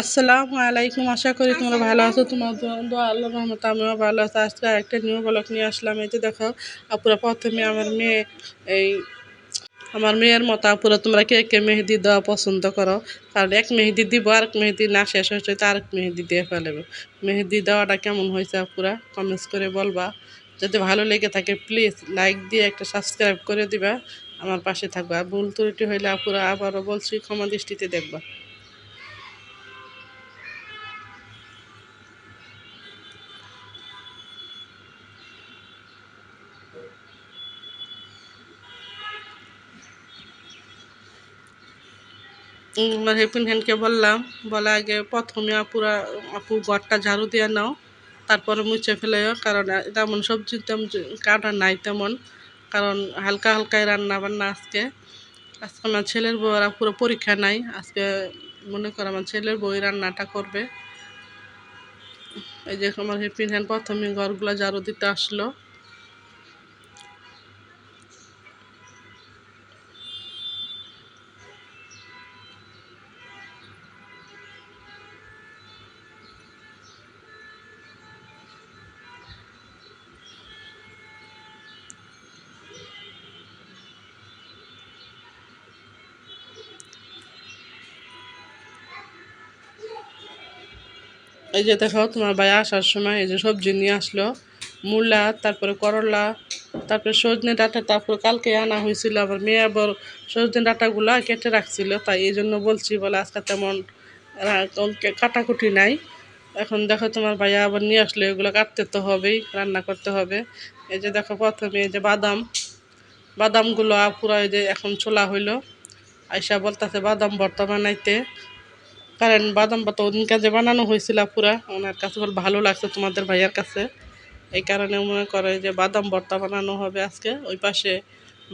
আসসালামু আলাইকুম, আশা করি তোমরা ভালো আছো। তোমার আল্লাহ রহমত আমিও ভালো আছি। আজকে একটা নিউ ব্লগ নিয়ে আসলাম। এই যে দেখো, আপুরা প্রথমে আমার মেয়ে, এই আমার মেয়ের মতো আপুরা, তোমরা কে কে মেহেদি দেওয়া পছন্দ করো? কারণ এক মেহেদি দিব আর এক মেহেদি না শেষ হয়েছে তো আরেক মেহেদি দিয়ে ফেলবে। মেহেদি দেওয়াটা কেমন হয়েছে আপুরা? কমেন্টস করে বলবা। যদি ভালো লেগে থাকে প্লিজ লাইক দিয়ে একটা সাবস্ক্রাইব করে দিবা। আমার পাশে থাকবা। ভুল ত্রুটি হইলে আপুরা আবারও বলছি, ক্ষমা দৃষ্টিতে দেখবা। হেপিন হ্যান্ডকে বললাম। বলে আগে প্রথমে আপুরা, আপু ঘরটা ঝাড়ু দিয়ে নাও, তারপরে মুছে ফেলেও কারণ তেমন সবজি তেমন কাটা নাই তেমন, কারণ হালকা হালকাই রান্না বান্না আজকে। আজকে আমার ছেলের বউরা পুরো পরীক্ষা নাই, আজকে মনে করো আমার ছেলের বই রান্নাটা করবে। এই যে আমার হেপিন হ্যান্ড প্রথমে ঘরগুলো ঝাড়ু দিতে আসলো। এই যে দেখো, তোমার ভাই আসার সময় এই যে সবজি নিয়ে আসলো, মূলা, তারপরে করলা, তারপরে সজনে ডাঁটা, তারপর কালকে আনা হয়েছিল আমার মেয়ে, আবার সজনে ডাঁটাগুলো কেটে রাখছিল, তাই এই জন্য বলছি বলে আজকে তেমন কাটাকুটি নাই। এখন দেখো তোমার ভাইয়া আবার নিয়ে আসলে, এগুলো কাটতে তো হবেই, রান্না করতে হবে। এই যে দেখো প্রথমে এই যে বাদাম, বাদামগুলো পুরো এই যে এখন ছোলা হইল, আইসা বলতেছে বাদাম ভর্তা বানাইতে। কারণ বাদাম পাতা ওদিন কাজে বানানো হয়েছিল পুরা। ওনার কাছে বল ভালো লাগছে তোমাদের ভাইয়ার কাছে। এই কারণে মনে করে যে বাদাম ভর্তা বানানো হবে আজকে। ওই পাশে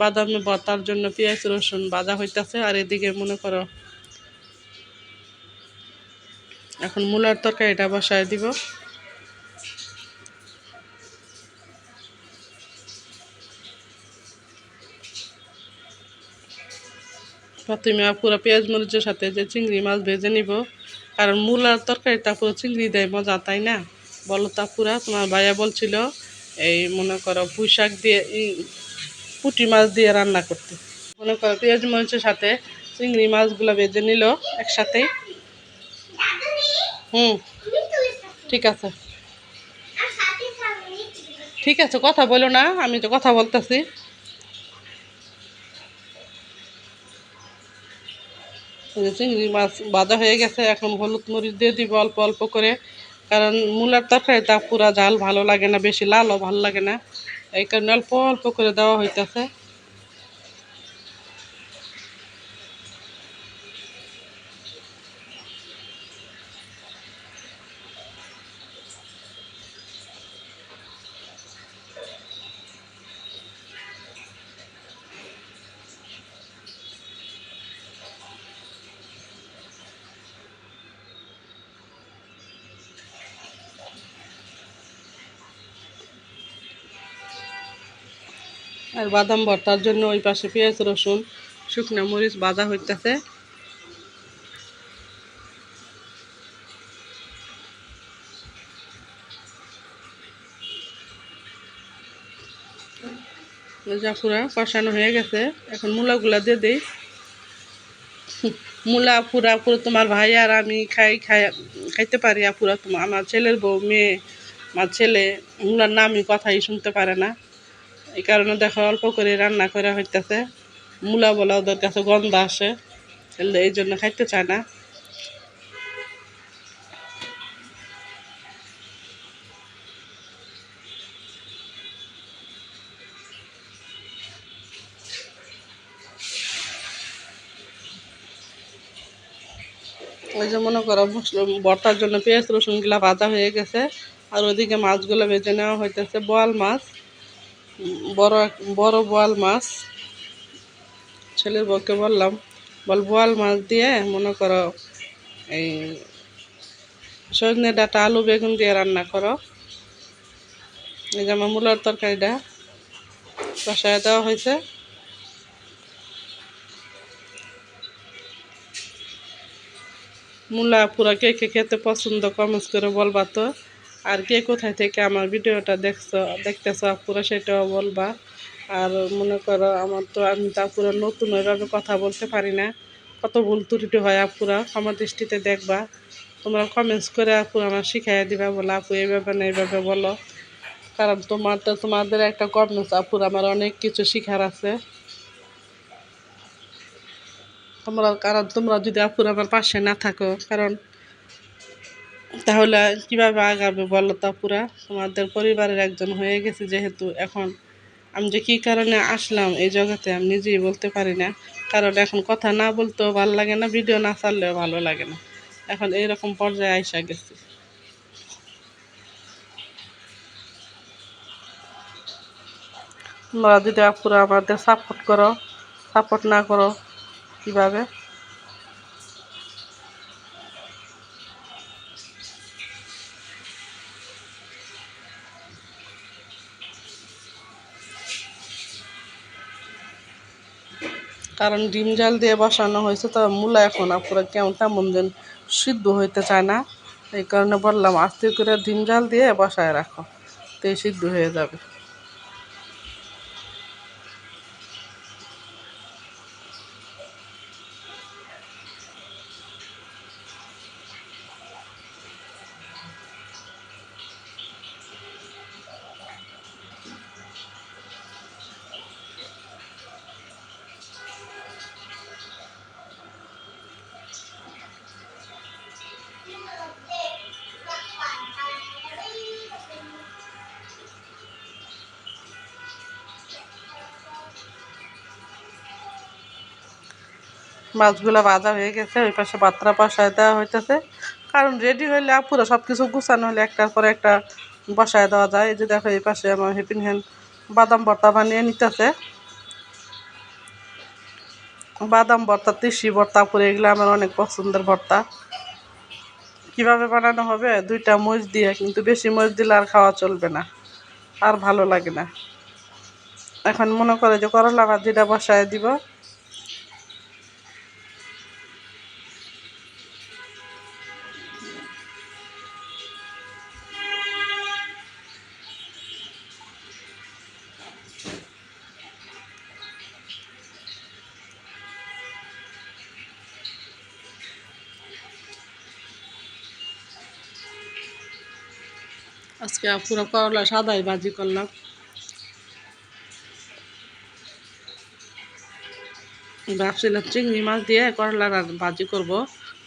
বাদামে ভর্তার জন্য পেঁয়াজ রসুন বাজা হইতেছে আর এদিকে মনে করো এখন মূলার তরকারিটা বসায় দিব। প্রথমে পুরো পেঁয়াজ মরিচের সাথে যে চিংড়ি মাছ ভেজে নিব। কারণ মূলার তরকারিটা পুরো চিংড়ি দেয়, মজা, তাই না? বলো তা পুরা, তোমার ভাইয়া বলছিল, এই মনে করো পুঁই শাক দিয়ে পুঁটি মাছ দিয়ে রান্না করতে। মনে করো পেঁয়াজ মরিচের সাথে চিংড়ি মাছগুলো ভেজে নিল একসাথেই হুম, ঠিক আছে। ঠিক আছে, কথা বলো না, আমি তো কথা বলতেছি এই যে চিংড়ি মাছ বাঁধা হয়ে গেছে, এখন হলুদ মরিচ দিয়ে দিব অল্প অল্প করে। কারণ মূলার তরকারি তা পুরা ঝাল ভালো লাগে না, বেশি লালও ভালো লাগে না। এই কারণে অল্প অল্প করে দেওয়া হইতেছে। আর বাদাম ভর্তার জন্য ওই পাশে পেঁয়াজ, রসুন, শুকনো মরিচ বাজা হইতেছে। পুরা কষানো হয়ে গেছে। এখন মূলাগুলা দিয়ে দিই। মূলা পুরা পুরো তোমার ভাই আর আমি খাই খাই, খাইতে পারি আর পুরা তোমার। আমার ছেলের বউ, মেয়ে, আমার ছেলে, মূলার নামই কথাই শুনতে পারে না। এই কারণে দেখো অল্প করে রান্না করা হইতেছে। মূলা বলা ওদের কাছে গন্ধ আসে, তাহলে এই জন্য খাইতে চায় না। ওই যে মনে করো ভর্তার জন্য পেঁয়াজ রসুনগুলা ভাজা হয়ে গেছে, আর ওইদিকে মাছগুলো ভেজে নেওয়া হইতেছে, বোয়াল মাছ। বড় এক- বড় বোয়াল মাছ। ছেলের বউকে বললাম, বল বোয়াল মাছ দিয়ে মনে করো এই সজনে ডাটা, আলু, বেগুন দিয়ে রান্না করো। এই যে আমার মূলার তরকারিটা কষায় দেওয়া হয়েছে। মূলা পুরা কে কে খেতে পছন্দ কমেন্টস করে বলবা তো। আর কে কোথায় থেকে আমার ভিডিওটা দেখছ, দেখতেছো পুরো সেটাও বলবা। আর মনে করো আমার তো আমি তা পুরো নতুন ওইভাবে কথা বলতে পারি না। কত ভুল ত্রুটি হয় আপুরা আমার দৃষ্টিতে দেখবা। তোমরা কমেন্টস করে আপু আমার শিখাইয়া দিবা, বলো আপু এইভাবে না এইভাবে বলো। কারণ তোমার তো তোমাদের একটা কমেন্টস আপুর আমার অনেক কিছু শিখার আছে। তোমরা, কারণ তোমরা যদি আপুর আমার পাশে না থাকো, কারণ তাহলে কীভাবে আগাবে বলো তো আপুরা তোমাদের পরিবারের একজন হয়ে গেছে যেহেতু এখন। আমি যে কী কারণে আসলাম এই জগতে আমি নিজেই বলতে পারি না। কারণ এখন কথা না বলতেও ভালো লাগে না ভিডিও না চাললেও ভালো লাগে না। এখন এইরকম পর্যায়ে আইসা গেছি। তোমরা যদি আপুরা আমাদের সাপোর্ট করো সাপোর্ট না করো, কীভাবে? কারণ ডিম জাল দিয়ে বসানো হয়েছে, তো মূলা এখন আপুরা কেমন তেমন দিন সিদ্ধ হইতে চায় না। এই কারণে বললাম, আস্তে করে ডিম জাল দিয়ে বসায় রাখো, তো সিদ্ধ হয়ে যাবে। মাছগুলো ভাজা হয়ে গেছে, ওই পাশে পাত্রা বসায় দেওয়া হইতেছে। কারণ রেডি হইলে পুরো সব কিছু গুছানো হলে একটার পর একটা বসায় দেওয়া যায়। এই যে দেখো, এই পাশে আমার হেপিন হ্যান্ড বাদাম ভর্তা বানিয়ে নিতেছে। বাদাম ভর্তা, তিসি ভর্তা পুরো এগুলো আমার অনেক পছন্দের ভর্তা। কীভাবে বানানো হবে? দুইটা মরিচ দিয়ে, কিন্তু বেশি মরিচ দিলে আর খাওয়া চলবে না, আর ভালো লাগে না। এখন মনে করে যে করলা ভাজিটা বসায় দিব। আজকে পুরো করলা, সাদাই ভাজি করলাম। ভাবছিলাম চিংড়ি মাছ দিয়ে করলা ভাজি করব।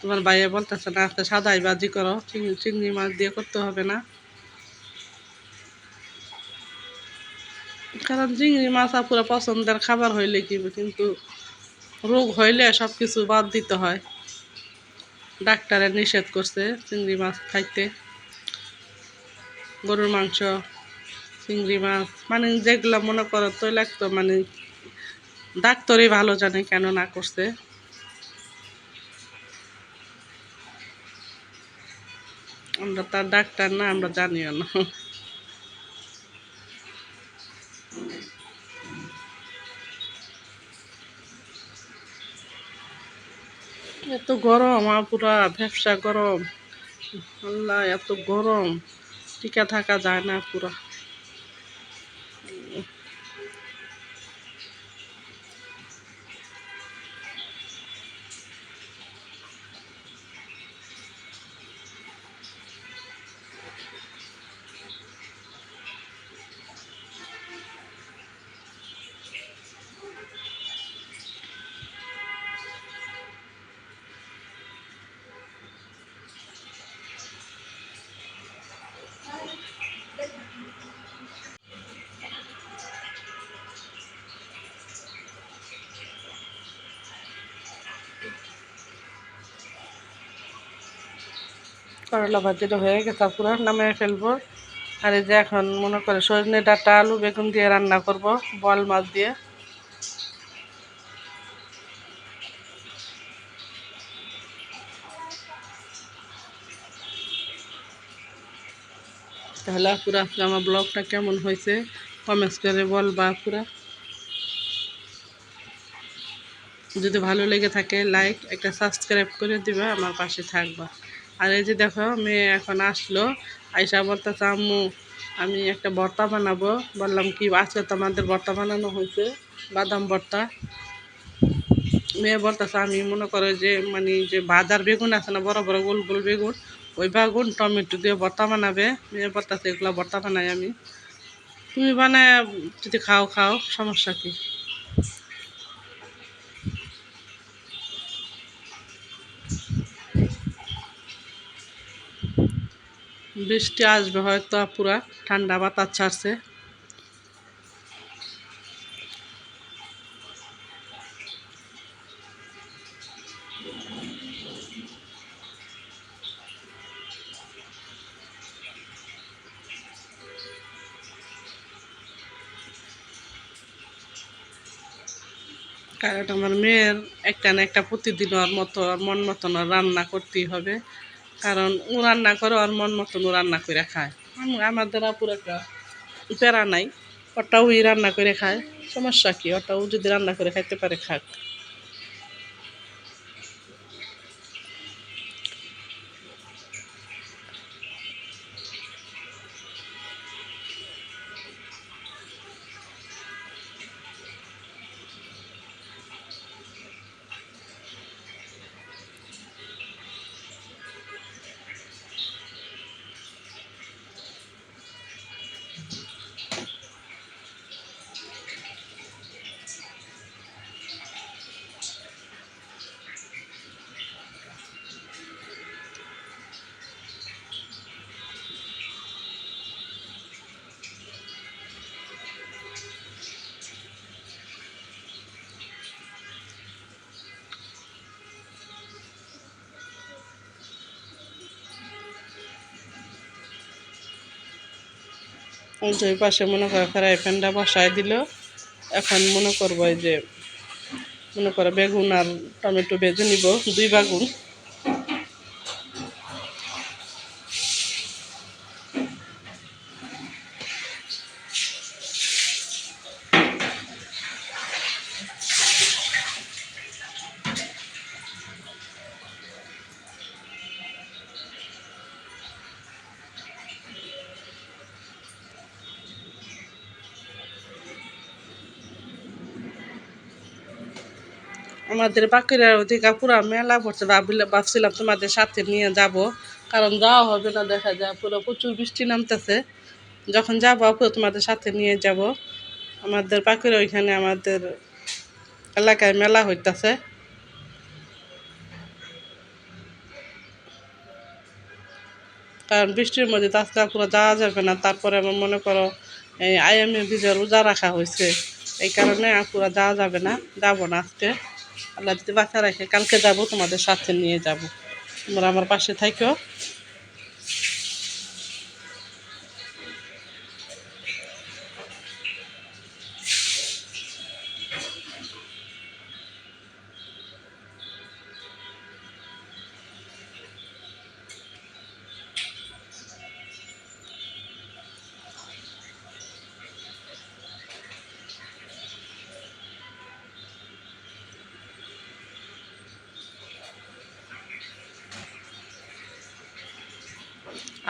তোমার ভাইয়া বলতেছে না, আজকে সাদাই ভাজি করো, চিংড়ি চিংড়ি মাছ দিয়ে করতে হবে না। কারণ চিংড়ি মাছ পুরো পছন্দের খাবার হইলে কি, কিন্তু রোগ হইলে সব কিছু বাদ দিতে হয়। ডাক্তারে নিষেধ করছে চিংড়ি মাছ খাইতে। গরুর মাংস, চিংড়ি মাছ মানে যেগুলো মনে করো তৈলাক্ত মানে ডাক্তারই ভালো জানে কেন না করছে। আমরা তার ডাক্তার না, আমরা জানিও না। এত গরম আমার পুরা ব্যবসা গরম। আল্লাহ, এত গরম। টিকা থাকা যায় না পুরা করলা ভাজিটা হয়ে গেছে, পুরো নামিয়ে ফেলব। আর এই যে এখন মনে করে সজনে ডাটা, আলু, বেগুন দিয়ে রান্না করব, বল মাছ দিয়ে। তাহলে পুরা আজকে আমার ব্লগটা কেমন হয়েছে কমেন্টস করে বলবা পুরা। যদি ভালো লেগে থাকে লাইক একটা সাবস্ক্রাইব করে দিবা, আমার পাশে থাকবা। আর এই যে দেখো, মেয়ে এখন আসলো। আইসা বলতেছে আম্মু, আমি একটা ভর্তা বানাবো। বললাম, কি, আজকে তো আমাদের ভর্তা বানানো হয়েছে? বাদাম ভর্তা? মেয়ে বলতেছে, আমি মনে করো যে মানে যে বাজার বেগুন আছে না, বড় বড় গোল গোল বেগুন, ওই বেগুন, টমেটো দিয়ে ভর্তা বানাবে। মেয়ে বলতেছে, এগুলো ভর্তা বানাই আমি। তুমি বানায়, যদি খাও খাও, সমস্যা কি? বৃষ্টি আসবে হয়তো পুরা, ঠান্ডা বাতাস ছাড়ছে। কারণ আমার মেয়ের একটা না একটা প্রতিদিন ওর মতো মন মতন রান্না করতেই হবে। কারণ ও রান্না করে, ওর মন মতন ও রান্না করে খায়। আমার আমাদের পুরো একটা প্যারা নাই। ওটাও ই রান্না করে খায়। সমস্যা কি? ওটাও যদি রান্না করে খাইতে পারে, খাক। যে পাশে মনে করো ফ্রাই প্যানটা বসায় দিল। এখন মনে করব এই যে মনে করো বেগুন আর টমেটো বেজে নিব, দুই বেগুন। আমাদের বাকিরা ওদিকে পুরো মেলা পড়ছে। ভাবিলে ভাবছিলাম তোমাদের সাথে নিয়ে যাব, কারণ যাওয়া হবে না, দেখা যায় পুরো প্রচুর বৃষ্টি নামতেছে। যখন যাব পুরো তোমাদের সাথে নিয়ে যাব। আমাদের পাখিরা ওইখানে আমাদের এলাকায় মেলা হইতাছে। কারণ বৃষ্টির মধ্যে তো পুরো যাওয়া যাবে না, তারপরে আমার মনে করো, এই আইএমএ বীজের রোজা রাখা হয়েছে। এই কারণে পুরো যাওয়া যাবে না, যাব না আজকে। আল্লাহ যদি বাঁচা রাখে কালকে যাব তোমাদের সাথে নিয়ে যাব। তোমরা আমার পাশে থাকো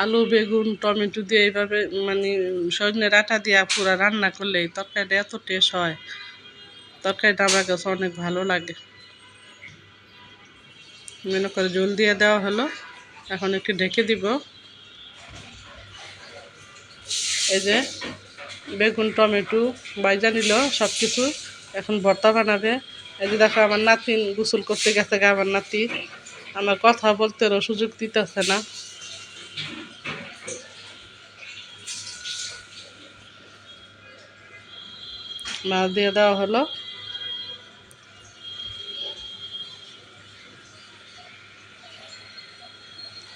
আলু, বেগুন, টমেটো দিয়ে এইভাবে মানে সজনে ডাঁটা দিয়ে পুরো রান্না করলে এই তরকারিটা এত টেস্ট হয়। তরকারিটা আমার কাছে অনেক ভালো লাগে। মনে করে জল দিয়ে দেওয়া হলো, এখন একটু ঢেকে দিব। এই যে বেগুন, টমেটো বাইজা নিল সব কিছু এখন ভর্তা বানাবে। এই যে দেখো আমার নাতিন গোসল করতে গেছে গা, আমার নাতি। আমার কথা বলতেও সুযোগ দিতেছে না। মাছ দিয়ে দেওয়া হলো।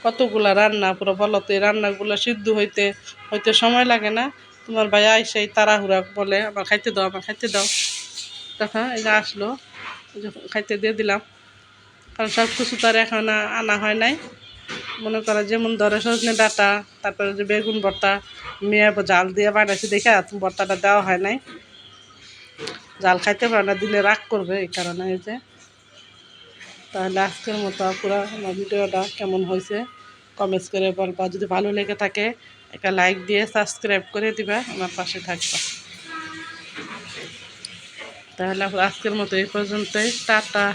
কতগুলা রান্না, পুরো বলো তো, এই রান্নাগুলো সিদ্ধ হইতে হইতে সময় লাগে না। তোমার ভাই আইসাই তাড়াহুড়া বলে, আমার খাইতে দাও, আমার খাইতে দাও। তখন এই আসলো খাইতে দিয়ে দিলাম। কারণ সব কিছু তো আর এখন আনা হয় নাই। মনে করো যেমন ধরো সজনে ডাঁটা, তারপরে যে বেগুন ভর্তা মেয়ে জাল দিয়ে বানাইছি দেখে ভর্তাটা দেওয়া হয় নাই। জাল খাইতে পারে না, দিলে রাগ করবে এই কারণে এই যে। তাহলে আজকের মতো আপুরা আমার ভিডিওটা কেমন হয়েছে কমেন্টস করে বলবা। যদি ভালো লেগে থাকে, একটা লাইক দিয়ে সাবস্ক্রাইব করে দিবা, আমার পাশে থাকবা। তাহলে আজকের মতো এই পর্যন্তই। টাটা।